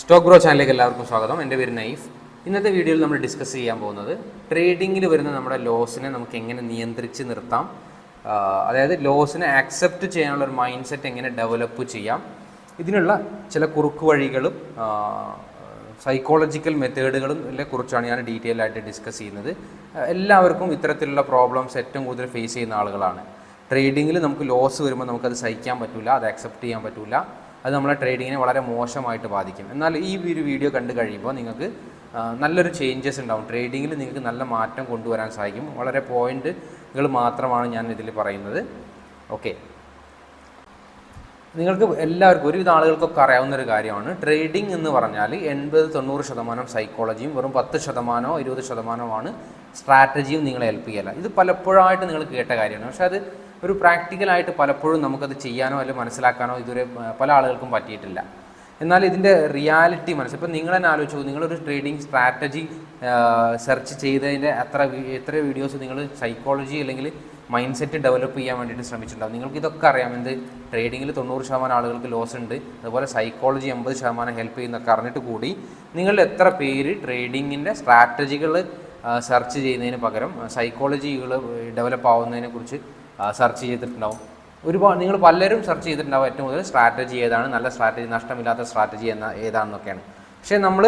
Stock bro ചാനലിലേക്ക് എല്ലാവർക്കും സ്വാഗതം. എന്റെ പേര് നൈഫ്. ഇന്നത്തെ വീഡിയോയിൽ നമ്മൾ ഡിസ്കസ് ചെയ്യാൻ പോകുന്നത് ട്രേഡിങ്ങിൽ വരുന്ന നമ്മുടെ ലോസിനെ നമുക്ക് എങ്ങനെ നിയന്ത്രിച്ച് നിർത്താം. അതായത് ലോസിനെ ആക്സെപ്റ്റ് ചെയ്യാനുള്ള ഒരു മൈൻഡ് സെറ്റ് എങ്ങനെ ഡെവലപ്പ് ചെയ്യാം. ഇതിനുള്ള ചില കുറുക്ക് വഴികളും സൈക്കോളജിക്കൽ മെത്തേഡുകളും കുറിച്ചാണ് ഞാൻ ഡീറ്റെയിൽ ആയിട്ട് ഡിസ്കസ് ചെയ്യുന്നത്. എല്ലാവർക്കും ഇത്തരത്തിലുള്ള പ്രോബ്ലംസ് ഏറ്റവും കൂടുതൽ ഫേസ് ചെയ്യുന്ന ആളുകളാണ്. ട്രേഡിങ്ങിൽ നമുക്ക് ലോസ് വരുമ്പോൾ നമുക്കത് സഹിക്കാൻ പറ്റില്ല അത് ആക്സെപ്റ്റ് ചെയ്യാൻ പറ്റില്ല അത് നമ്മളെ ട്രേഡിങ്ങിനെ വളരെ മോശമായിട്ട് ബാധിക്കും. എന്നാൽ ഈ ഒരു വീഡിയോ കണ്ടു കഴിയുമ്പോൾ നിങ്ങൾക്ക് നല്ലൊരു ചേഞ്ചസ് ഉണ്ടാവും. ട്രേഡിങ്ങിൽ നിങ്ങൾക്ക് നല്ല മാറ്റം കൊണ്ടുവരാൻ സാധിക്കും. വളരെ പോയിന്റുകൾ മാത്രമാണ് ഞാൻ ഇതിൽ പറയുന്നത്. ഓക്കെ നിങ്ങൾക്ക് എല്ലാവർക്കും ഒരുവിധ ആളുകൾക്കൊക്കെ അറിയാവുന്ന ഒരു കാര്യമാണ്. ട്രേഡിംഗ് എന്ന് പറഞ്ഞാൽ എൺപത് തൊണ്ണൂറ് ശതമാനം സൈക്കോളജിയും വെറും പത്ത് ശതമാനമോ ഇരുപത് ശതമാനമാണ് സ്ട്രാറ്റജിയും നിങ്ങളെ ഹെൽപ്പ് ചെയ്യല ഇത് പലപ്പോഴായിട്ട് നിങ്ങൾ കേട്ട കാര്യമാണ്. പക്ഷേ അത് ഒരു പ്രാക്ടിക്കലായിട്ട് പലപ്പോഴും നമുക്കത് ചെയ്യാനോ അല്ലെങ്കിൽ മനസ്സിലാക്കാനോ ഇതുവരെ പല ആളുകൾക്കും പറ്റിയിട്ടില്ല. എന്നാൽ ഇതിന്റെ റിയാലിറ്റി മനസ്സിൽ ഇപ്പം നിങ്ങൾ തന്നെ ആലോചിച്ചു നിങ്ങളൊരു ട്രേഡിംഗ് സ്ട്രാറ്റജി സെർച്ച് ചെയ്തതിന്റെ എത്ര എത്ര വീഡിയോസ് നിങ്ങൾ സൈക്കോളജി അല്ലെങ്കിൽ മൈൻഡ് സെറ്റ് ഡെവലപ്പ് ചെയ്യാൻ വേണ്ടിയിട്ട് ശ്രമിച്ചിട്ടുണ്ടാവും. നിങ്ങൾക്ക് ഇതൊക്കെ അറിയാം എന്ത് ട്രേഡിങ്ങിൽ തൊണ്ണൂറ് ശതമാനം ആളുകൾക്ക് ലോസ് ഉണ്ട് അതുപോലെ സൈക്കോളജി എൺപത് ശതമാനം ഹെൽപ്പ് ചെയ്യുന്നൊക്കെ അറിഞ്ഞിട്ട് കൂടി നിങ്ങൾ എത്ര പേര് ട്രേഡിങ്ങിന്റെ സ്ട്രാറ്റജികൾ സെർച്ച് ചെയ്യുന്നതിന് പകരം സൈക്കോളജികൾ ഡെവലപ്പ് ആവുന്നതിനെ കുറിച്ച് സെർച്ച് ചെയ്തിട്ടുണ്ടാവും. ഒരുപാട് നിങ്ങൾ പലരും സെർച്ച് ചെയ്തിട്ടുണ്ടാവും ഏറ്റവും കൂടുതൽ. സ്ട്രാറ്റജി ഏതാണ്? നല്ല സ്ട്രാറ്റജി നഷ്ടമില്ലാത്ത സ്ട്രാറ്റജി എന്ന ഏതാണെന്നൊക്കെയാണ്. പക്ഷേ നമ്മൾ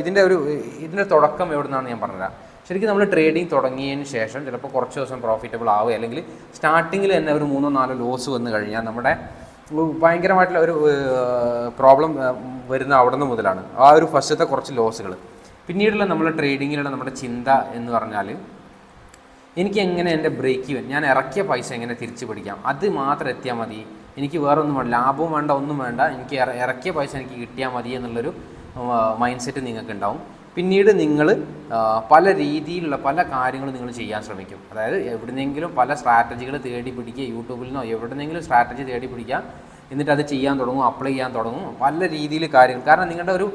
ഇതിന്റെ ഒരു ഇതിന്റെ തുടക്കം എവിടെ നിന്നാണ് ഞാൻ പറഞ്ഞുതരാം. ശരിക്കും നമ്മൾ ട്രേഡിംഗ് തുടങ്ങിയതിന് ശേഷം ചിലപ്പോൾ കുറച്ച് ദിവസം പ്രോഫിറ്റബിൾ ആവുക അല്ലെങ്കിൽ സ്റ്റാർട്ടിങ്ങിൽ തന്നെ ഒരു മൂന്നോ നാലോ ലോസ് വന്നു കഴിഞ്ഞാൽ നമ്മുടെ ഭയങ്കരമായിട്ടുള്ള ഒരു പ്രോബ്ലം വരുന്ന അവിടെ നിന്ന് മുതലാണ്. ആ ഒരു ഫസ്റ്റത്തെ കുറച്ച് ലോസുകൾ പിന്നീടുള്ള നമ്മുടെ ട്രേഡിങ്ങിലുള്ള നമ്മുടെ ചിന്ത എന്ന് പറഞ്ഞാൽ എനിക്ക് എങ്ങനെ എന്റെ ബ്രേക്ക് ഇവൻ ഞാൻ ഇറക്കിയ പൈസ എങ്ങനെ തിരിച്ചു പിടിക്കാം? അത് മാത്രം എത്തിയാൽ മതി. എനിക്ക് വേറെ ഒന്നും വേണ്ട ലാഭവും വേണ്ട ഒന്നും വേണ്ട. എനിക്ക് ഇറക്കിയ പൈസ എനിക്ക് കിട്ടിയാൽ മതി എന്നുള്ളൊരു മൈൻഡ് സെറ്റ് നിങ്ങൾക്ക് ഉണ്ടാവും പിന്നീട് നിങ്ങൾ പല രീതിയിലുള്ള പല കാര്യങ്ങളും നിങ്ങൾ ചെയ്യാൻ ശ്രമിക്കും. അതായത് എവിടുന്നെങ്കിലും പല സ്ട്രാറ്റജികൾ തേടി പിടിക്കുക യൂട്യൂബിൽ നിന്നോ എവിടുന്നെങ്കിലും സ്ട്രാറ്റജി തേടി പിടിക്കുക. എന്നിട്ട് അത് ചെയ്യാൻ തുടങ്ങും അപ്ലൈ ചെയ്യാൻ തുടങ്ങും. പല രീതിയിൽ കാര്യങ്ങൾ. കാരണം നിങ്ങളുടെ ഒരു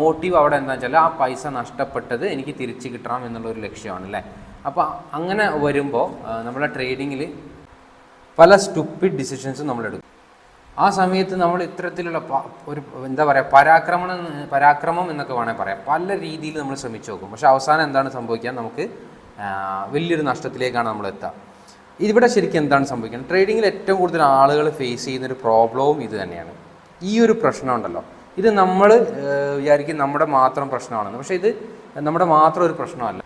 മോട്ടീവ് അവിടെ എന്താണെന്ന് വെച്ചാൽ ആ പൈസ നഷ്ടപ്പെട്ടത് എനിക്ക് തിരിച്ച് കിട്ടണം എന്നുള്ള ഒരു ലക്ഷ്യമാണ് അല്ലേ അപ്പോൾ അങ്ങനെ വരുമ്പോൾ നമ്മുടെ ട്രേഡിങ്ങിൽ പല സ്റ്റുപ്പിഡ് ഡിസിഷൻസും നമ്മളെടുക്കും. ആ സമയത്ത് നമ്മൾ ഇത്തരത്തിലുള്ള ഒരു എന്താ പറയുക പരാക്രമണം പരാക്രമം എന്നൊക്കെ വേണമെങ്കിൽ പറയാം. പല രീതിയിൽ നമ്മൾ ശ്രമിച്ചു നോക്കും. പക്ഷേ അവസാനം എന്താണ് സംഭവിക്കുക? നമുക്ക് വലിയൊരു നഷ്ടത്തിലേക്കാണ് നമ്മൾ എത്തുക ഇതിവിടെ ശരിക്കും എന്താണ് സംഭവിക്കുന്നത്? ട്രേഡിങ്ങിൽ ഏറ്റവും കൂടുതൽ ആളുകൾ ഫേസ് ചെയ്യുന്ന ഒരു പ്രോബ്ലവും ഇത് തന്നെയാണ്. ഈ ഒരു പ്രശ്നമുണ്ടല്ലോ ഇത് നമ്മൾ വിചാരിക്കും നമ്മുടെ മാത്രം പ്രശ്നമാണെന്ന്. പക്ഷേ ഇത് നമ്മുടെ മാത്രം ഒരു പ്രശ്നമല്ല.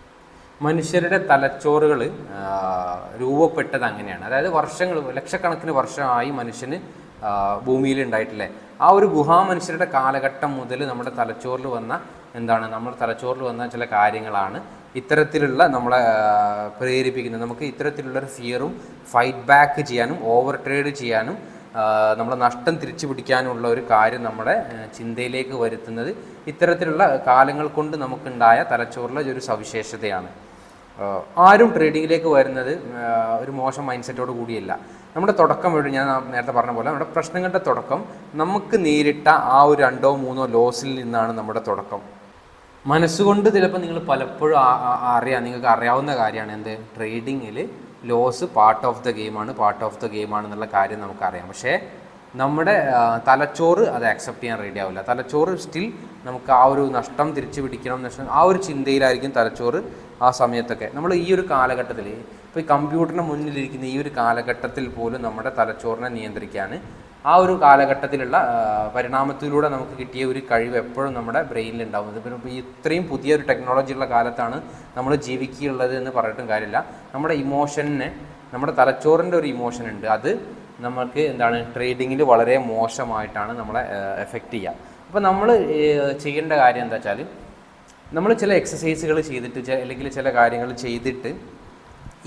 മനുഷ്യരുടെ തലച്ചോറുകൾ രൂപപ്പെട്ടത് അങ്ങനെയാണ്. അതായത് വർഷങ്ങൾ ലക്ഷക്കണക്കിന് വർഷമായി മനുഷ്യന് ഭൂമിയിൽ ഉണ്ടായിട്ടില്ലേ ആ ഒരു ഗുഹാ മനുഷ്യരുടെ കാലഘട്ടം മുതൽ നമ്മുടെ തലച്ചോറിൽ വന്ന എന്താണ്? നമ്മുടെ തലച്ചോറിൽ വന്ന ചില കാര്യങ്ങളാണ് ഇത്തരത്തിലുള്ള നമ്മളെ പ്രേരിപ്പിക്കുന്നത്. നമുക്ക് ഇത്തരത്തിലുള്ള ഒരു ഫിയറും ഫൈറ്റ് ബാക്ക് ചെയ്യാനും ഓവർ ട്രേഡ് ചെയ്യാനും നമ്മളെ നഷ്ടം തിരിച്ചു പിടിക്കാനുമുള്ള ഒരു കാര്യം നമ്മുടെ ചിന്തയിലേക്ക് വരുത്തുന്നത് ഇത്തരത്തിലുള്ള കാലങ്ങൾ കൊണ്ട് നമുക്കുണ്ടായ തലച്ചോറിലെ ഒരു സവിശേഷതയാണ്. ആരും ട്രേഡിങ്ങിലേക്ക് വരുന്നത് ഒരു മോശം മൈൻഡ് സെറ്റോട് കൂടിയല്ല. നമ്മുടെ തുടക്കം വീട് ഞാൻ നേരത്തെ പറഞ്ഞ പോലെ നമ്മുടെ പ്രശ്നങ്ങളുടെ തുടക്കം നമുക്ക് നേരിട്ട ആ ഒരു രണ്ടോ മൂന്നോ ലോസിൽ നിന്നാണ് നമ്മുടെ തുടക്കം. മനസ്സുകൊണ്ട് ചിലപ്പോൾ നിങ്ങൾ പലപ്പോഴും അറിയാം. നിങ്ങൾക്ക് അറിയാവുന്ന കാര്യമാണ് എന്ത്? ട്രേഡിങ്ങിൽ ലോസ് പാർട്ട് ഓഫ് ദ ഗെയിമാണ് പാർട്ട് ഓഫ് ദ ഗെയിമാണെന്നുള്ള കാര്യം നമുക്കറിയാം. പക്ഷേ നമ്മുടെ തലച്ചോറ് അത് ആക്സെപ്റ്റ് ചെയ്യാൻ റെഡി ആവില്ല. തലച്ചോറ് സ്റ്റിൽ നമുക്ക് ആ ഒരു നഷ്ടം തിരിച്ചു പിടിക്കണം ആ ഒരു ചിന്തയിലായിരിക്കും തലച്ചോറ് ആ സമയത്തൊക്കെ. നമ്മൾ ഈ ഒരു കാലഘട്ടത്തിൽ ഇപ്പോൾ ഈ കമ്പ്യൂട്ടറിന് മുന്നിലിരിക്കുന്ന ഈ ഒരു കാലഘട്ടത്തിൽ പോലും നമ്മുടെ തലച്ചോറിനെ നിയന്ത്രിക്കാൻ ആ ഒരു കാലഘട്ടത്തിലുള്ള പരിണാമത്തിലൂടെ നമുക്ക് കിട്ടിയ ഒരു കഴിവ് എപ്പോഴും നമ്മുടെ ബ്രെയിനിൽ ഉണ്ടാവുന്നത് പിന്നെ ഇത്രയും പുതിയൊരു ടെക്നോളജി ഉള്ള കാലത്താണ് നമ്മൾ ജീവിക്കുകയുള്ളത് എന്ന് പറഞ്ഞിട്ടും കാര്യമില്ല. നമ്മുടെ ഇമോഷനെ നമ്മുടെ തലച്ചോറിന്റെ ഒരു ഇമോഷൻ ഉണ്ട്. അത് നമുക്ക് എന്താണ് ട്രേഡിങ്ങിൽ വളരെ മോശമായിട്ടാണ് നമ്മളെ എഫക്റ്റ് ചെയ്യുക അപ്പോൾ നമ്മൾ ചെയ്യേണ്ട കാര്യം എന്താ വെച്ചാൽ നമ്മൾ ചില എക്സസൈസുകൾ ചെയ്തിട്ട് അല്ലെങ്കിൽ ചില കാര്യങ്ങൾ ചെയ്തിട്ട്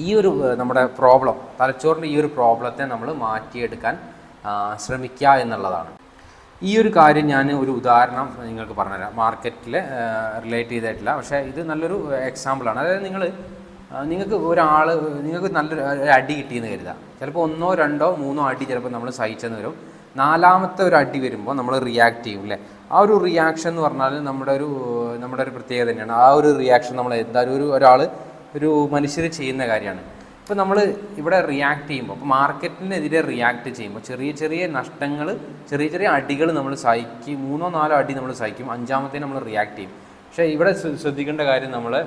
ഈ ഒരു നമ്മുടെ പ്രോബ്ലം തലച്ചോറിന്റെ ഈ ഒരു പ്രോബ്ലത്തെ നമ്മൾ മാറ്റിയെടുക്കാൻ ശ്രമിക്കുക എന്നുള്ളതാണ്. ഈ ഒരു കാര്യം ഞാൻ ഒരു ഉദാഹരണം നിങ്ങൾക്ക് പറഞ്ഞുതരാം. മാർക്കറ്റിൽ റിലേറ്റ് ചെയ്തിട്ടില്ല പക്ഷേ ഇത് നല്ലൊരു എക്സാമ്പിളാണ് അതായത് നിങ്ങൾ നിങ്ങൾക്ക് ഒരാൾ നിങ്ങൾക്ക് നല്ലൊരു അടി കിട്ടിയെന്ന് കരുതാം ചിലപ്പോൾ ഒന്നോ രണ്ടോ മൂന്നോ അടി ചിലപ്പോൾ നമ്മൾ സഹിച്ചെന്ന് വരും. നാലാമത്തെ ഒരു അടി വരുമ്പോൾ നമ്മൾ റിയാക്ട് ചെയ്യും അല്ലേ? ആ ഒരു റിയാക്ഷൻ എന്ന് പറഞ്ഞാൽ നമ്മുടെ ഒരു നമ്മുടെ ഒരു പ്രത്യേകത തന്നെയാണ്. ആ ഒരു റിയാക്ഷൻ നമ്മൾ എന്തായാലും ഒരു ഒരാൾ ഒരു മനുഷ്യർ ചെയ്യുന്ന കാര്യമാണ്. ഇപ്പോൾ നമ്മൾ ഇവിടെ റിയാക്ട് ചെയ്യുമ്പോൾ അപ്പോൾ മാർക്കറ്റിനെതിരെ റിയാക്ട് ചെയ്യുമ്പോൾ ചെറിയ ചെറിയ നഷ്ടങ്ങൾ ചെറിയ ചെറിയ അടികൾ നമ്മൾ സഹിക്കും. മൂന്നോ നാലോ അടി നമ്മൾ സഹിക്കും. അഞ്ചാമത്തെ നമ്മൾ റിയാക്ട് ചെയ്യും. പക്ഷേ ഇവിടെ ശ്ര- ശ്രദ്ധിക്കേണ്ട കാര്യം നമ്മൾ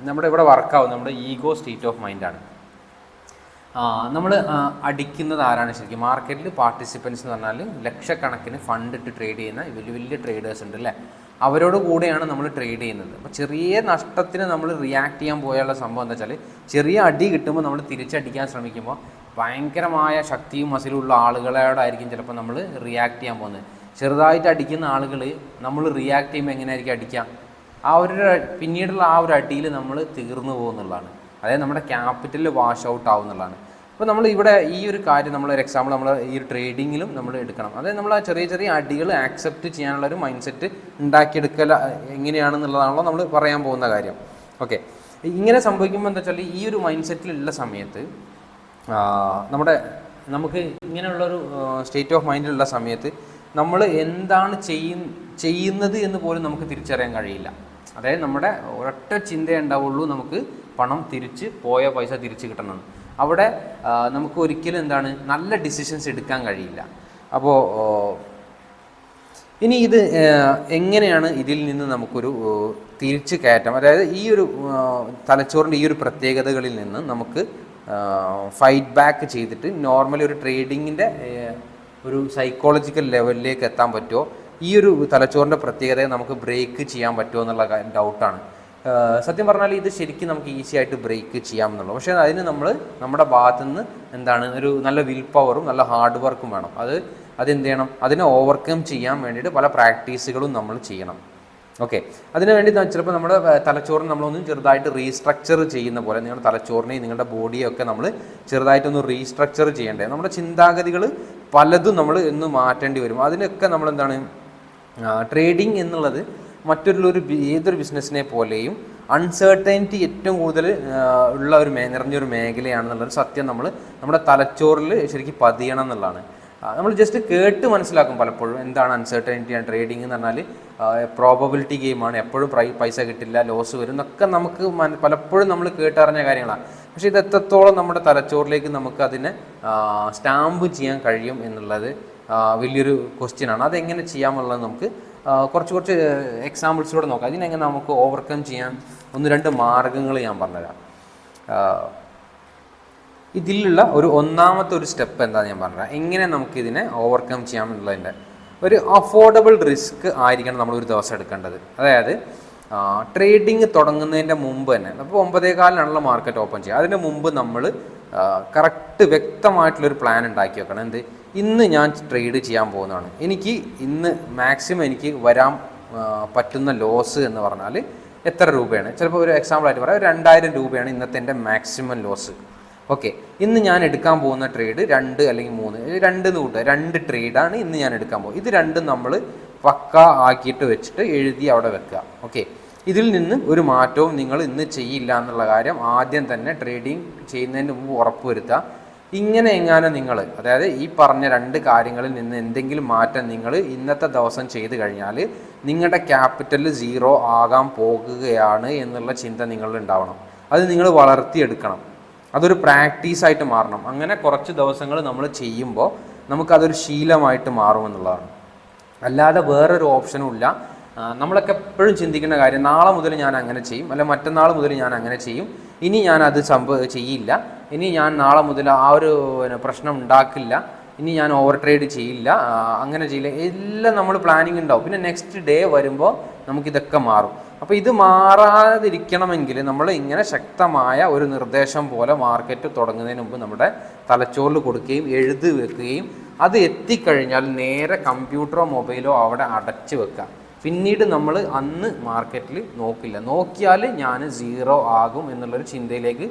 നമ്മുടെ ഇവിടെ വർക്കാവും നമ്മുടെ ഈഗോ സ്റ്റേറ്റ് ഓഫ് മൈൻഡാണ് നമ്മൾ അടിക്കുന്നത് ആരാണ് ശരിക്കും? മാർക്കറ്റിൽ പാർട്ടിസിപ്പൻസ് എന്ന് പറഞ്ഞാൽ ലക്ഷക്കണക്കിന് ഫണ്ട് ഇട്ട് ട്രേഡ് ചെയ്യുന്ന വലിയ വലിയ ട്രേഡേഴ്സ് ഉണ്ട് അല്ലേ? അവരോട് കൂടെയാണ് നമ്മൾ ട്രേഡ് ചെയ്യുന്നത്. അപ്പോൾ ചെറിയ നഷ്ടത്തിന് നമ്മൾ റിയാക്ട് ചെയ്യാൻ പോയുള്ള സംഭവം എന്താ വെച്ചാൽ ചെറിയ അടി കിട്ടുമ്പോൾ നമ്മൾ തിരിച്ചടിക്കാൻ ശ്രമിക്കുമ്പോൾ ഭയങ്കരമായ ശക്തിയും മസിലുള്ള ആളുകളോടായിരിക്കും ചിലപ്പോൾ നമ്മൾ റിയാക്ട് ചെയ്യാൻ പോകുന്നത്. ചെറുതായിട്ട് അടിക്കുന്ന ആളുകൾ നമ്മൾ റിയാക്ട് ചെയ്യുമ്പോൾ എങ്ങനെയായിരിക്കും അടിക്കുക? ആ ഒരു പിന്നീടുള്ള ആ ഒരു അടിയിൽ നമ്മൾ തീർന്നു പോകുന്നുള്ളതാണ്. അതായത് നമ്മുടെ ക്യാപിറ്റൽ വാഷ് ഔട്ട് ആവുന്നുള്ളതാണ്. അപ്പോൾ നമ്മൾ ഇവിടെ ഈ ഒരു കാര്യം നമ്മൾ ഒരു എക്സാമ്പിൾ നമ്മൾ ഈ ഒരു ട്രേഡിങ്ങിലും നമ്മൾ എടുക്കണം. അതായത് നമ്മൾ ആ ചെറിയ ചെറിയ അടികൾ ആക്സെപ്റ്റ് ചെയ്യാനുള്ള ഒരു മൈൻഡ് സെറ്റ് ഉണ്ടാക്കിയെടുക്കൽ എങ്ങനെയാണെന്നുള്ളതാണല്ലോ നമ്മൾ പറയാൻ പോകുന്ന കാര്യം. ഓക്കെ ഇങ്ങനെ സംഭവിക്കുമ്പോൾ എന്താ വെച്ചാൽ ഈ ഒരു മൈൻഡ് സെറ്റിലുള്ള സമയത്ത് നമ്മുടെ നമുക്ക് ഇങ്ങനെയുള്ളൊരു സ്റ്റേറ്റ് ഓഫ് മൈൻഡിലുള്ള സമയത്ത് നമ്മൾ എന്താണ് ചെയ്യ ചെയ്യുന്നത് എന്ന് പോലും നമുക്ക് തിരിച്ചറിയാൻ കഴിയില്ല. അതായത് നമ്മുടെ ഒരൊറ്റ ചിന്തയേ ഉണ്ടാവുള്ളൂ നമുക്ക് പണം തിരിച്ച് പോയ പൈസ തിരിച്ച് കിട്ടണം. അവിടെ നമുക്ക് ഒരിക്കലും എന്താണ് നല്ല ഡിസിഷൻസ് എടുക്കാൻ കഴിയില്ല. അപ്പോൾ ഇനി ഇത് എങ്ങനെയാണ് ഇതിൽ നിന്ന് നമുക്കൊരു തിരിച്ച് കയറ്റം? അതായത് ഈ ഒരു തലച്ചോറിന്റെ ഈ ഒരു പ്രത്യേകതകളിൽ നിന്ന് നമുക്ക് ഫൈറ്റ് ബാക്ക് ചെയ്തിട്ട് നോർമലി ഒരു ട്രേഡിങ്ങിന്റെ ഒരു സൈക്കോളജിക്കൽ ലെവലിലേക്ക് എത്താൻ പറ്റുമോ? ഈ ഒരു തലച്ചോറിന്റെ പ്രത്യേകതയെ നമുക്ക് ബ്രേക്ക് ചെയ്യാൻ പറ്റുമോ എന്നുള്ള ഡൗട്ടാണ് സത്യം പറഞ്ഞാൽ ഇത് ശരിക്കും നമുക്ക് ഈസി ആയിട്ട് ബ്രേക്ക് ചെയ്യാം എന്നുള്ളൂ. പക്ഷേ അതിന് നമ്മൾ നമ്മുടെ ഭാഗത്തു നിന്ന് എന്താണ് ഒരു നല്ല വിൽ പവറും നല്ല ഹാർഡ് വർക്കും വേണം. അത് അതെന്ത് ചെയ്യണം? അതിനെ ഓവർകം ചെയ്യാൻ വേണ്ടിയിട്ട് പല പ്രാക്ടീസുകളും നമ്മൾ ചെയ്യണം. ഓക്കെ അതിനു വേണ്ടി ന- ചിലപ്പോൾ നമ്മുടെ തലച്ചോറിന് നമ്മളൊന്ന് ചെറുതായിട്ട് റീസ്ട്രക്ചർ ചെയ്യുന്ന പോലെ നിങ്ങളുടെ തലച്ചോറിനെയും നിങ്ങളുടെ ബോഡിയൊക്കെ ഒക്കെ നമ്മൾ ചെറുതായിട്ടൊന്ന് റീസ്ട്രക്ചർ ചെയ്യേണ്ടത് നമ്മുടെ ചിന്താഗതികൾ പലതും നമ്മൾ ഇന്ന് മാറ്റേണ്ടി വരും. അതിനൊക്കെ നമ്മൾ എന്താണ് ട്രേഡിംഗ് എന്നുള്ളത് മറ്റൊരു ഒരു ഏതൊരു ബിസിനസ്സിനെ പോലെയും അൺസേർട്ടനിറ്റി ഏറ്റവും കൂടുതൽ ഉള്ള ഒരു മേ നിറഞ്ഞൊരു മേഖലയാണെന്നുള്ളൊരു സത്യം നമ്മൾ നമ്മുടെ തലച്ചോറിൽ ശരിക്കും പതിയണം എന്നുള്ളതാണ്. നമ്മൾ ജസ്റ്റ് കേട്ട് മനസ്സിലാക്കും പലപ്പോഴും എന്താണ് അൺസർട്ടനിറ്റി ആണ് ട്രേഡിംഗ് എന്ന് പറഞ്ഞാൽ പ്രോബബിലിറ്റി ഗെയിമാണ് എപ്പോഴും പ്രൈ പൈസ കിട്ടില്ല ലോസ് വരും എന്നൊക്കെ നമുക്ക് പലപ്പോഴും നമ്മൾ കേട്ടറിഞ്ഞ കാര്യങ്ങളാണ്. പക്ഷേ ഇത് എത്രത്തോളം നമ്മുടെ തലച്ചോറിലേക്ക് നമുക്ക് അതിനെ സ്റ്റാമ്പ് ചെയ്യാൻ കഴിയും എന്നുള്ളത് വലിയൊരു ക്വസ്റ്റ്യൻ ആണ്. അതെങ്ങനെ ചെയ്യാമെന്നുള്ളത് നമുക്ക് കുറച്ച് കുറച്ച് എക്സാമ്പിൾസിലൂടെ നോക്കാം. അതിനെങ്ങനെ നമുക്ക് ഓവർകം ചെയ്യാൻ ഒന്ന് രണ്ട് മാർഗങ്ങൾ ഞാൻ പറഞ്ഞുതരാം. ഇതിലുള്ള ഒരു ഒന്നാമത്തെ ഒരു സ്റ്റെപ്പ് എന്താ ഞാൻ പറഞ്ഞുതരാം. എങ്ങനെ നമുക്ക് ഇതിനെ ഓവർകം ചെയ്യാം എന്നുള്ളതിന്റെ ഒരു അഫോർഡബിൾ റിസ്ക് ആയിരിക്കണം നമ്മൾ ഒരു ദിവസം എടുക്കേണ്ടത്. അതായത് ട്രേഡിങ് തുടങ്ങുന്നതിന്റെ മുമ്പ് തന്നെ അപ്പോൾ ഒമ്പതേ കാലിനാണല്ലോ മാർക്കറ്റ് ഓപ്പൺ ചെയ്യുക. അതിന് മുമ്പ് നമ്മൾ കറക്റ്റ് വ്യക്തമായിട്ടുള്ളൊരു പ്ലാൻ ഉണ്ടാക്കി വെക്കണം. എന്ത്? ഇന്ന് ഞാൻ ട്രേഡ് ചെയ്യാൻ പോകുന്നതാണ്. എനിക്ക് ഇന്ന് മാക്സിമം എനിക്ക് വരാൻ പറ്റുന്ന ലോസ് എന്ന് പറഞ്ഞാൽ എത്ര രൂപയാണ്? ചിലപ്പോൾ ഒരു എക്സാമ്പിൾ ആയിട്ട് പറയാം. രണ്ടായിരം രൂപയാണ് ഇന്നത്തെ എന്റെ മാക്സിമം ലോസ് ഓക്കെ ഇന്ന് ഞാൻ എടുക്കാൻ പോകുന്ന ട്രേഡ് രണ്ട് അല്ലെങ്കിൽ മൂന്ന് രണ്ട് എന്ന് കൂട്ടുക. രണ്ട് ട്രേഡാണ് ഇന്ന് ഞാൻ എടുക്കാൻ പോകുന്നത്. ഇത് രണ്ടും നമ്മൾ പക്ക ആക്കിയിട്ട് വെച്ചിട്ട് എഴുതി അവിടെ വെക്കുക. ഓക്കെ ഇതിൽ നിന്ന് ഒരു മാറ്റവും നിങ്ങൾ ഇന്ന് ചെയ്യില്ല എന്നുള്ള കാര്യം ആദ്യം തന്നെ ട്രേഡിംഗ് ചെയ്യുന്നതിന് മുമ്പ് ഉറപ്പുവരുത്തുക ഇങ്ങനെ എങ്ങാനും നിങ്ങൾ അതായത് ഈ പറഞ്ഞ രണ്ട് കാര്യങ്ങളിൽ നിന്ന് എന്തെങ്കിലും മാറ്റം നിങ്ങൾ ഇന്നത്തെ ദിവസം ചെയ്തു കഴിഞ്ഞാൽ നിങ്ങളുടെ ക്യാപിറ്റൽ സീറോ ആകാൻ പോകുകയാണ് എന്നുള്ള ചിന്ത നിങ്ങളിൽ ഉണ്ടാവണം. അത് നിങ്ങൾ വളർത്തിയെടുക്കണം. അതൊരു പ്രാക്ടീസായിട്ട് മാറണം. അങ്ങനെ കുറച്ച് ദിവസങ്ങൾ നമ്മൾ ചെയ്യുമ്പോൾ നമുക്കതൊരു ശീലമായിട്ട് മാറുമെന്നുള്ളതാണ്. അല്ലാതെ വേറൊരു ഓപ്ഷനും ഇല്ല. നമ്മളൊക്കെ എപ്പോഴും ചിന്തിക്കുന്ന കാര്യം നാളെ മുതൽ ഞാൻ അങ്ങനെ ചെയ്യും അല്ല മറ്റന്നാൾ മുതൽ ഞാൻ അങ്ങനെ ചെയ്യും ഇനി ഞാൻ അത് സംഭവ ചെയ്യില്ല. ഇനി ഞാൻ നാളെ മുതൽ ആ ഒരു പ്രശ്നം ഉണ്ടാക്കില്ല. ഇനി ഞാൻ ഓവർ ട്രേഡ് ചെയ്യില്ല. അങ്ങനെ ചെയ്യില്ല. എല്ലാം നമ്മൾ പ്ലാനിങ് ഉണ്ടാവും. പിന്നെ നെക്സ്റ്റ് ഡേ വരുമ്പോൾ നമുക്കിതൊക്കെ മാറും. അപ്പോൾ ഇത് മാറാതിരിക്കണമെങ്കിൽ നമ്മൾ ഇങ്ങനെ ശക്തമായ ഒരു നിർദ്ദേശം പോലെ മാർക്കറ്റ് തുടങ്ങുന്നതിന് മുമ്പ് നമ്മുടെ തലച്ചോറിൽ കൊടുക്കുകയും എഴുതി വെക്കുകയും അത് എത്തിക്കഴിഞ്ഞാൽ നേരെ കമ്പ്യൂട്ടറോ മൊബൈലോ അവിടെ അടച്ചു വെക്കുക. പിന്നീട് നമ്മൾ അന്ന് മാർക്കറ്റിൽ നോക്കില്ല. നോക്കിയാൽ ഞാൻ സീറോ ആകും എന്നുള്ളൊരു ചിന്തയിലേക്ക്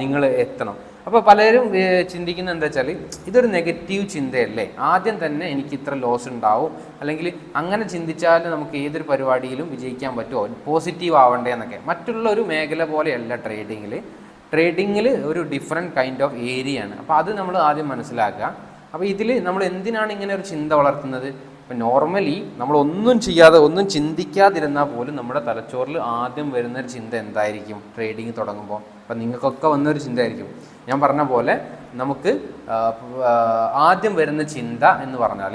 നിങ്ങൾ എത്തണം. അപ്പോൾ പലരും ചിന്തിക്കുന്ന എന്താ വെച്ചാൽ ഇതൊരു നെഗറ്റീവ് ചിന്തയല്ലേ? ആദ്യം തന്നെ എനിക്ക് ഇത്ര ലോസ് ഉണ്ടാവും. അല്ലെങ്കിൽ അങ്ങനെ ചിന്തിച്ചാൽ നമുക്ക് ഏതൊരു പരിപാടിയിലും വിജയിക്കാൻ പറ്റുമോ? പോസിറ്റീവ് ആവണ്ടേ എന്നൊക്കെ മറ്റുള്ള ഒരു മേഖല പോലെയല്ല ട്രേഡിങ്ങിൽ ട്രേഡിങ്ങിൽ ഒരു ഡിഫറെന്റ് കൈൻഡ് ഓഫ് ഏരിയ ആണ്. അപ്പോൾ അത് നമ്മൾ ആദ്യം മനസ്സിലാക്കുക. അപ്പോൾ ഇതിൽ നമ്മൾ എന്തിനാണ് ഇങ്ങനെ ഒരു ചിന്ത വളർത്തുന്നത്? ഇപ്പം നോർമലി നമ്മൾ ഒന്നും ചെയ്യാതെ ഒന്നും ചിന്തിക്കാതിരുന്നാൽ പോലും നമ്മുടെ തലച്ചോറിൽ ആദ്യം വരുന്ന ഒരു ചിന്ത എന്തായിരിക്കും? ട്രേഡിങ് തുടങ്ങുമ്പോൾ അപ്പം നിങ്ങൾക്കൊക്കെ വന്നൊരു ചിന്ത ആയിരിക്കും ഞാൻ പറഞ്ഞ പോലെ നമുക്ക് ആദ്യം വരുന്ന ചിന്ത എന്ന് പറഞ്ഞാൽ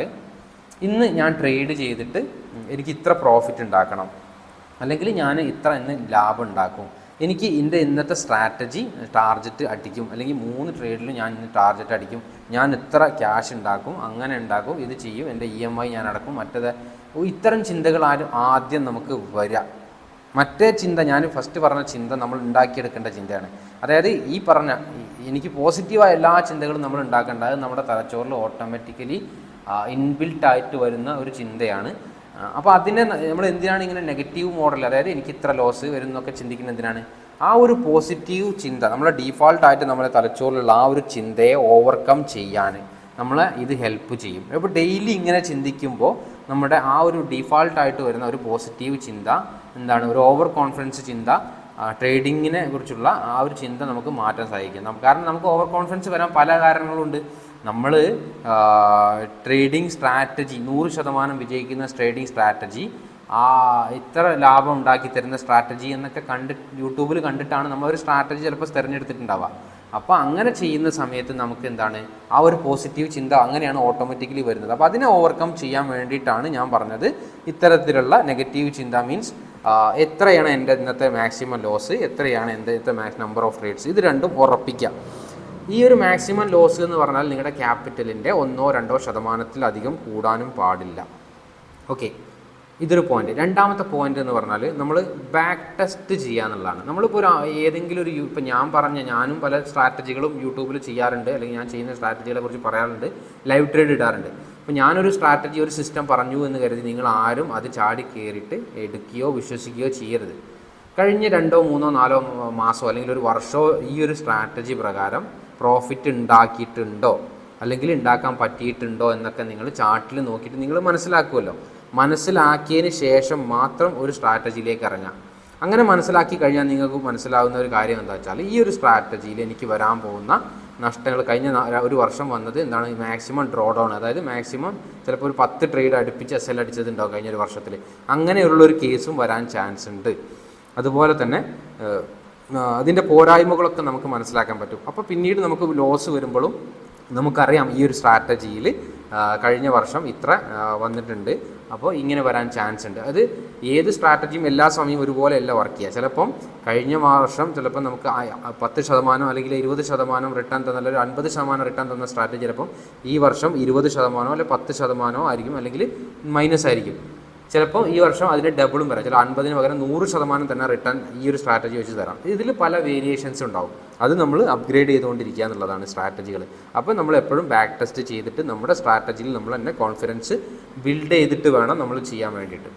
ഇന്ന് ഞാൻ ട്രേഡ് ചെയ്തിട്ട് എനിക്ക് ഇത്ര പ്രോഫിറ്റ് ഉണ്ടാക്കണം. അല്ലെങ്കിൽ ഞാൻ ഇത്ര ഇന്ന് ലാഭം ഉണ്ടാക്കും. എനിക്ക് എന്റെ ഇന്നത്തെ സ്ട്രാറ്റജി ടാർജറ്റ് അടിക്കും. അല്ലെങ്കിൽ മൂന്ന് ട്രേഡിലും ഞാൻ ഇന്ന് ടാർജറ്റ് അടിക്കും. ഞാൻ ഇത്ര ക്യാഷ് ഉണ്ടാക്കും അങ്ങനെ ഉണ്ടാക്കും ഇത് ചെയ്യും എന്റെ ഇ എം ഐ ഞാൻ അടക്കും മറ്റേത്. ഇത്തരം ചിന്തകൾ ആരും ആദ്യം നമുക്ക് വരാം. മറ്റേ ചിന്ത ഞാൻ ഫസ്റ്റ് പറഞ്ഞ ചിന്ത നമ്മൾ ഉണ്ടാക്കിയെടുക്കേണ്ട ചിന്തയാണ്. അതായത് ഈ പറഞ്ഞ എനിക്ക് പോസിറ്റീവായ എല്ലാ ചിന്തകളും നമ്മൾ ഉണ്ടാക്കേണ്ട അത് നമ്മുടെ തലച്ചോറിൽ ഓട്ടോമാറ്റിക്കലി ഇൻബിൽട്ട് ആയിട്ട് വരുന്ന ഒരു ചിന്തയാണ്. അപ്പോൾ അതിനെ നമ്മൾ എന്തിനാണ് ഇങ്ങനെ നെഗറ്റീവ് മോഡൽ അതായത് എനിക്ക് ഇത്ര ലോസ് വരുന്നൊക്കെ ചിന്തിക്കുന്നത് എന്തിനാണ്? ആ ഒരു പോസിറ്റീവ് ചിന്ത നമ്മളെ ഡീഫാൾട്ടായിട്ട് നമ്മളെ തലച്ചോറിലുള്ള ആ ഒരു ചിന്തയെ ഓവർകം ചെയ്യാൻ നമ്മളെ ഇത് ഹെൽപ്പ് ചെയ്യും. അപ്പോൾ ഡെയിലി ഇങ്ങനെ ചിന്തിക്കുമ്പോൾ നമ്മുടെ ആ ഒരു ഡീഫാൾട്ടായിട്ട് വരുന്ന ഒരു പോസിറ്റീവ് ചിന്ത എന്താണ് ഒരു ഓവർ കോൺഫിഡൻസ് ചിന്ത ട്രേഡിങ്ങിനെ കുറിച്ചുള്ള ആ ഒരു ചിന്ത നമുക്ക് മാറ്റാൻ നമുക്ക് കാരണം നമുക്ക് ഓവർ കോൺഫിഡൻസ് വരാൻ പല കാരണങ്ങളുണ്ട്. നമ്മൾ ട്രേഡിംഗ് സ്ട്രാറ്റജി നൂറ് ശതമാനം വിജയിക്കുന്ന ട്രേഡിംഗ് സ്ട്രാറ്റജി ആ ഇത്ര ലാഭം ഉണ്ടാക്കി തരുന്ന സ്ട്രാറ്റജി എന്നൊക്കെ കണ്ട് യൂട്യൂബിൽ കണ്ടിട്ടാണ് നമ്മൾ ഒരു സ്ട്രാറ്റജി ചിലപ്പോൾ തിരഞ്ഞെടുത്തിട്ടുണ്ടാവുക. അപ്പോൾ അങ്ങനെ ചെയ്യുന്ന സമയത്ത് നമുക്ക് എന്താണ് ആ ഒരു പോസിറ്റീവ് ചിന്ത അങ്ങനെയാണ് ഓട്ടോമാറ്റിക്കലി വരുന്നത്. അപ്പോൾ അതിനെ ഓവർകം ചെയ്യാൻ വേണ്ടിയിട്ടാണ് ഞാൻ പറഞ്ഞത്. ഇത്തരത്തിലുള്ള നെഗറ്റീവ് ചിന്ത മീൻസ് എത്രയാണ് എന്റെ ഇന്നത്തെ മാക്സിമം ലോസ് എത്രയാണ് എന്റെ ഇന്നത്തെ മാക്സ് നമ്പർ ഓഫ് ട്രേഡ്സ് ഇത് രണ്ടും ഉറപ്പിക്കാം. ഈ ഒരു മാക്സിമം ലോസ് എന്ന് പറഞ്ഞാൽ നിങ്ങളുടെ ക്യാപിറ്റലിന്റെ ഒന്നോ രണ്ടോ ശതമാനത്തിലധികം കൂടാനും പാടില്ല. ഓക്കെ ഇതൊരു പോയിന്റ് രണ്ടാമത്തെ പോയിന്റ് എന്ന് പറഞ്ഞാൽ നമ്മൾ ബാക്ക് ടെസ്റ്റ് ചെയ്യുക എന്നുള്ളതാണ് നമ്മളിപ്പോൾ ഒരു ഏതെങ്കിലും ഒരു ഇപ്പം ഞാൻ പറഞ്ഞ ഞാനും പല സ്ട്രാറ്റജികളും യൂട്യൂബിൽ ചെയ്യാറുണ്ട് അല്ലെങ്കിൽ ഞാൻ ചെയ്യുന്ന സ്ട്രാറ്റജികളെ കുറിച്ച് പറയാറുണ്ട് ലൈവ് ട്രേഡ് ഇടാറുണ്ട്. അപ്പോൾ ഞാനൊരു സ്ട്രാറ്റജി ഒരു സിസ്റ്റം പറഞ്ഞു എന്ന് കരുതി നിങ്ങൾ ആരും അത് ചാടി കയറിയിട്ട് എടുക്കുകയോ വിശ്വസിക്കുകയോ ചെയ്യരുത്. കഴിഞ്ഞ രണ്ടോ മൂന്നോ നാലോ മാസമോ അല്ലെങ്കിൽ ഒരു വർഷമോ ഈ ഒരു സ്ട്രാറ്റജി പ്രകാരം പ്രോഫിറ്റ് ഉണ്ടാക്കിയിട്ടുണ്ടോ? അല്ലെങ്കിൽ ഉണ്ടാക്കാൻ പറ്റിയിട്ടുണ്ടോ എന്നൊക്കെ നിങ്ങൾ ചാർട്ടിൽ നോക്കിയിട്ട് നിങ്ങൾ മനസ്സിലാക്കുമല്ലോ. മനസ്സിലാക്കിയതിന് ശേഷം മാത്രം ഒരു സ്ട്രാറ്റജിയിലേക്ക് ഇറങ്ങാം അങ്ങനെ മനസ്സിലാക്കി കഴിഞ്ഞാൽ നിങ്ങൾക്ക് മനസ്സിലാവുന്ന ഒരു കാര്യം എന്താ വെച്ചാൽ ഈ ഒരു സ്ട്രാറ്റജിയിൽ എനിക്ക് വരാൻ പോകുന്ന നഷ്ടങ്ങൾ കഴിഞ്ഞ ഒരു വർഷം വന്നത് എന്താണ് മാക്സിമം ഡ്രോ ഡൗൺ അതായത് മാക്സിമം ചിലപ്പോൾ ഒരു പത്ത് ട്രേഡ് അടുപ്പിച്ച് എസ് എൽ അടിച്ചതുണ്ടാവും കഴിഞ്ഞ ഒരു വർഷത്തിൽ. അങ്ങനെയുള്ള ഒരു കേസും വരാൻ ചാൻസ് ഉണ്ട്. അതുപോലെ തന്നെ അതിന്റെ പോരായ്മകളൊക്കെ നമുക്ക് മനസ്സിലാക്കാൻ പറ്റും. അപ്പോൾ പിന്നീട് നമുക്ക് ലോസ് വരുമ്പോഴും നമുക്കറിയാം ഈ ഒരു സ്ട്രാറ്റജിയിൽ കഴിഞ്ഞ വർഷം ഇത്ര വന്നിട്ടുണ്ട്. അപ്പോൾ ഇങ്ങനെ വരാൻ ചാൻസ് ഉണ്ട്. അത് ഏത് സ്ട്രാറ്റജിയും എല്ലാ സമയവും ഒരുപോലെ അല്ല വർക്ക് ചെയ്യുക. ചിലപ്പം കഴിഞ്ഞ വർഷം ചിലപ്പം നമുക്ക് പത്ത് ശതമാനം അല്ലെങ്കിൽ ഇരുപത് ശതമാനം റിട്ടേൺ തന്ന അല്ലെങ്കിൽ അൻപത് ശതമാനം റിട്ടേൺ തന്ന സ്ട്രാറ്റജി ചിലപ്പം ഈ വർഷം ഇരുപത് ശതമാനമോ അല്ലെങ്കിൽ പത്ത് ശതമാനമോ ആയിരിക്കും അല്ലെങ്കിൽ മൈനസ് ആയിരിക്കും. ചിലപ്പോൾ ഈ വർഷം അതിന് ഡബിളും വരാം. ചില അൻപതിന് പകരം നൂറ് ശതമാനം തന്നെ റിട്ടേൺ ഈ ഒരു സ്ട്രാറ്റജി വെച്ച് തരാം. ഇതിൽ പല വേരിയേഷൻസ് ഉണ്ടാവും. അത് നമ്മൾ അപ്ഗ്രേഡ് ചെയ്തുകൊണ്ടിരിക്കുക എന്നുള്ളതാണ് സ്ട്രാറ്റജികൾ അപ്പോൾ നമ്മൾ എപ്പോഴും ബാക്ക് ടെസ്റ്റ് ചെയ്തിട്ട് നമ്മുടെ സ്ട്രാറ്റജിയിൽ നമ്മൾ തന്നെ കോൺഫിഡൻസ് ബിൽഡ് ചെയ്തിട്ട് വേണം നമ്മൾ ചെയ്യാൻ വേണ്ടിയിട്ട്.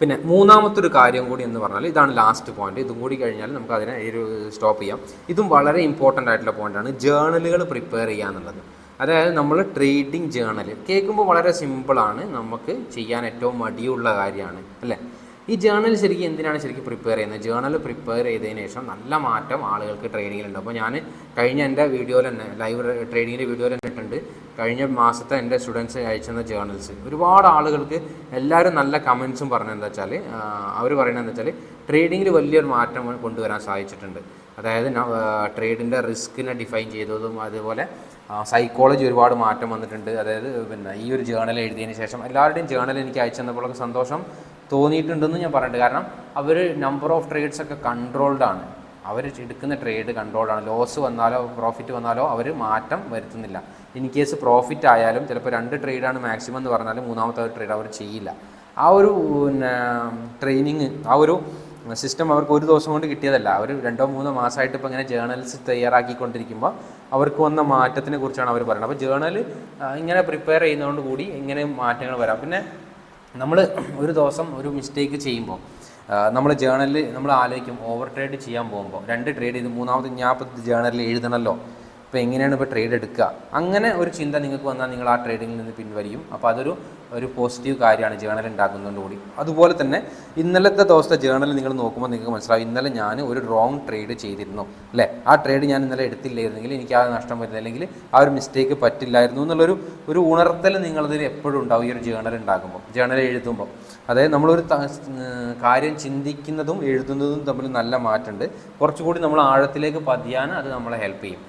പിന്നെ മൂന്നാമത്തെ ഒരു കാര്യം കൂടി എന്ന് പറഞ്ഞാൽ ഇതാണ് ലാസ്റ്റ് പോയിന്റ് ഇതും കൂടി കഴിഞ്ഞാൽ നമുക്ക് അതിനെ ഒരു സ്റ്റോപ്പ് ചെയ്യാം. ഇതും വളരെ ഇമ്പോർട്ടന്റ് ആയിട്ടുള്ള പോയിന്റാണ് ജേണലുകൾ പ്രിപ്പയർ ചെയ്യുക എന്നുള്ളത്. അതായത് നമ്മൾ ട്രേഡിംഗ് ജേണൽ കേൾക്കുമ്പോൾ വളരെ സിമ്പിളാണ് നമുക്ക് ചെയ്യാൻ ഏറ്റവും മടിയുള്ള കാര്യമാണ്. അല്ലേ? ഈ ജേണൽ ശരിക്കും എന്തിനാണ് ശരിക്കും പ്രിപ്പയർ ചെയ്യുന്നത്? ജേണൽ പ്രിപ്പയർ ചെയ്തതിന് ശേഷം നല്ല മാറ്റം ആളുകൾക്ക് ട്രേഡിങ്ങിലുണ്ട് അപ്പോൾ ഞാൻ കഴിഞ്ഞ എന്റെ വീഡിയോയിൽ തന്നെ ലൈവ് ട്രേഡിങ്ങിന്റെ വീഡിയോയിൽ തന്നെ ഇട്ടുണ്ട് കഴിഞ്ഞ മാസത്തെ എന്റെ സ്റ്റുഡൻസ് അയച്ചെന്ന ജേണൽസ് ഒരുപാട് ആളുകൾക്ക് എല്ലാവരും നല്ല കമൻസും പറഞ്ഞത് എന്താ വെച്ചാൽ അവർ പറയുന്നത് എന്താ വെച്ചാൽ ട്രേഡിങ്ങിൽ വലിയൊരു മാറ്റം കൊണ്ടുവരാൻ സാധിച്ചിട്ടുണ്ട്. അതായത് ട്രേഡിന്റെ റിസ്കിനെ ഡിഫൈൻ ചെയ്തതും അതുപോലെ സൈക്കോളജി ഒരുപാട് മാറ്റം വന്നിട്ടുണ്ട്. അതായത് പിന്നെ ഈ ഒരു ജേണൽ എഴുതിയതിന് ശേഷം എല്ലാവരുടെയും ജേണൽ എനിക്ക് അയച്ചു തന്നപ്പോഴൊക്കെ സന്തോഷം തോന്നിയിട്ടുണ്ടെന്ന് ഞാൻ പറഞ്ഞിട്ട് കാരണം അവർ നമ്പർ ഓഫ് ട്രേഡ്സ് ഒക്കെ കൺട്രോൾഡ് ആണ്. അവർ എടുക്കുന്ന ട്രേഡ് കൺട്രോൾഡ് ആണ്. ലോസ് വന്നാലോ പ്രോഫിറ്റ് വന്നാലോ അവർ മാറ്റം വരുത്തുന്നില്ല. ഇൻ കേസ് പ്രോഫിറ്റ് ആയാലും ചിലപ്പോൾ രണ്ട് ട്രേഡാണ് മാക്സിമം എന്ന് പറഞ്ഞാലും മൂന്നാമത്തെ ട്രേഡ് അവർ ചെയ്യില്ല. ആ ഒരു പിന്നെ ട്രെയിനിങ് ആ ഒരു സിസ്റ്റം അവർക്ക് ഒരു ദിവസം കൊണ്ട് കിട്ടിയതല്ല. അവർ രണ്ടോ മൂന്നോ മാസമായിട്ട് ഇപ്പോൾ ഇങ്ങനെ ജേണൽസ് തയ്യാറാക്കിക്കൊണ്ടിരിക്കുമ്പോൾ അവർക്ക് വന്ന മാറ്റത്തിനെ കുറിച്ചാണ് അവർ പറയുന്നത്. അപ്പോൾ ജേണൽ ഇങ്ങനെ പ്രിപ്പയർ ചെയ്യുന്നതുകൊണ്ട് കൂടി ഇങ്ങനെ മാറ്റങ്ങൾ വരാം. പിന്നെ നമ്മൾ ഒരു ദിവസം ഒരു മിസ്റ്റേക്ക് ചെയ്യുമ്പോൾ നമ്മൾ ജേണലിൽ നമ്മൾ ആലോചിക്കും ഓവർ ട്രേഡ് ചെയ്യാൻ പോകുമ്പോൾ രണ്ട് ട്രേഡ് ചെയ്ത് മൂന്നാമത് ഞാൻ ജേണലിൽ എഴുതണമല്ലോ അപ്പോൾ എങ്ങനെയാണ് ഇപ്പോൾ ട്രേഡ് എടുക്കുക? അങ്ങനെ ഒരു ചിന്ത നിങ്ങൾക്ക് വന്നാൽ നിങ്ങൾ ആ ട്രേഡിങ്ങിൽ നിന്ന് പിൻവലിയും. അപ്പോൾ അതൊരു ഒരു പോസിറ്റീവ് കാര്യമാണ് ജേണൽ ഉണ്ടാക്കുന്നതോടുകൂടി അതുപോലെ തന്നെ ഇന്നലത്തെ ദിവസത്തെ ജേണൽ നിങ്ങൾ നോക്കുമ്പോൾ നിങ്ങൾക്ക് മനസ്സിലാവും ഇന്നലെ ഞാൻ ഒരു റോങ് ട്രേഡ് ചെയ്തിരുന്നു. അല്ലേ? ആ ട്രേഡ് ഞാൻ ഇന്നലെ എടുത്തില്ലായിരുന്നെങ്കിൽ എനിക്ക് ആ നഷ്ടം വരുന്നത് അല്ലെങ്കിൽ ആ ഒരു മിസ്റ്റേക്ക് പറ്റില്ലായിരുന്നു എന്നുള്ളൊരു ഒരു ഉണർത്തൽ നിങ്ങളതിൽ എപ്പോഴും ഉണ്ടാവും ഈ ഒരു ജേണൽ ഉണ്ടാകുമ്പോൾ ജേണൽ എഴുതുമ്പോൾ. അതായത് നമ്മളൊരു കാര്യം ചിന്തിക്കുന്നതും എഴുതുന്നതും തമ്മിൽ നല്ല മാറ്റമുണ്ട്. കുറച്ചുകൂടി നമ്മൾ ആഴത്തിലേക്ക് പതിയാൻ അത് നമ്മളെ ഹെൽപ്പ് ചെയ്യും.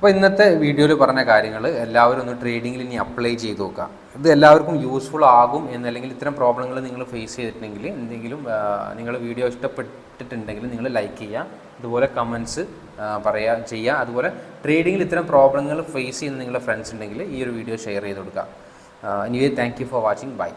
അപ്പോൾ ഇന്നത്തെ വീഡിയോയിൽ പറഞ്ഞ കാര്യങ്ങൾ എല്ലാവരും ഒന്ന് ട്രേഡിങ്ങിൽ ഇനി അപ്ലൈ ചെയ്ത് നോക്കുക. ഇത് എല്ലാവർക്കും യൂസ്ഫുൾ ആകും എന്നല്ലെങ്കിൽ ഇത്തരം പ്രോബ്ലങ്ങൾ നിങ്ങൾ ഫേസ് ചെയ്തിട്ടുണ്ടെങ്കിൽ എന്തെങ്കിലും നിങ്ങൾ വീഡിയോ ഇഷ്ടപ്പെട്ടിട്ടുണ്ടെങ്കിൽ നിങ്ങൾ ലൈക്ക് ചെയ്യുക. അതുപോലെ കമൻസ് പറയുക ചെയ്യുക. അതുപോലെ ട്രേഡിങ്ങിൽ ഇത്തരം പ്രോബ്ലങ്ങൾ ഫേസ് ചെയ്യുന്ന നിങ്ങളുടെ ഫ്രണ്ട്സ് ഉണ്ടെങ്കിൽ ഈ ഒരു വീഡിയോ ഷെയർ ചെയ്ത് കൊടുക്കുക. Anyway thank you for watching bye